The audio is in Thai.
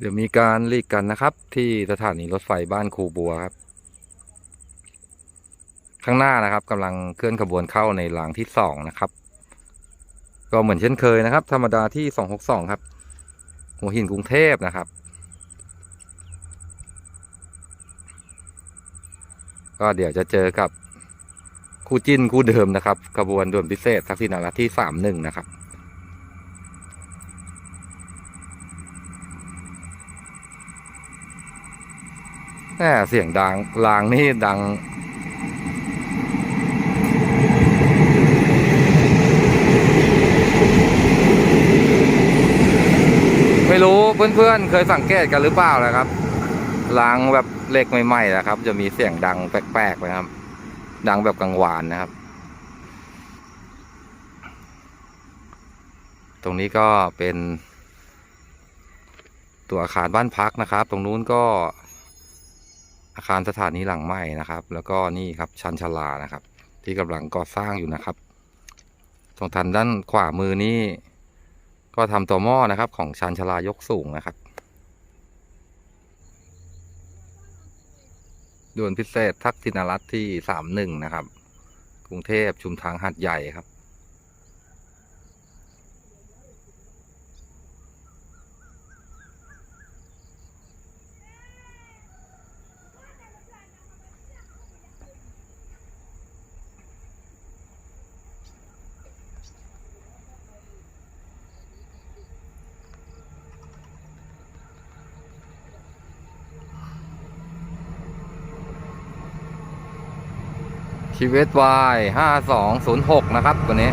เดี๋ยวมีการลีกกันนะครับ ที่สถานีรถไฟบ้านครูบัวครับ ข้างหน้านะครับกำลังเคลื่อนขบวนเข้าในรางที่สองนะครับ ก็เหมือนเช่นเคยนะครับ ธรรมดาที่สองหกสองครับ หัวหินกรุงเทพนะครับ ก็เดี๋ยวจะเจอกับคู่จิ้นคู่เดิมนะครับขบวนด่วนพิเศษทักษิณารัฐที่สามหนึ่งนะครับ แหมเสียงดังลางนี่ดังไม่รู้เพื่อนๆ เคยสังเกตกันหรือเปล่านะครับลางแบบเหล็กใหม่ๆนะครับ จะมีเสียงดังแปลกๆนะครับ ดังแบบกังวานนะครับ ตรงนี้ก็เป็น ตัวอาคารบ้านพักนะครับ ตรงนู้นก็ อาคารสถานีหลังใหม่นะครับ แล้วก็นี่ครับชันชลานะครับ ที่กำลังก่อสร้างอยู่นะครับตรงทางด้านขวามือนี่ก็ทำตัวหม้อนะครับ ของชันชลายกสูงนะครับด่วนพิเศษทักษิณรัฐที่สามหนึ่งนะครับ กรุงเทพชุมทางหัดใหญ่ครับ ชีวิตวาย5206 นะครับตัวนี้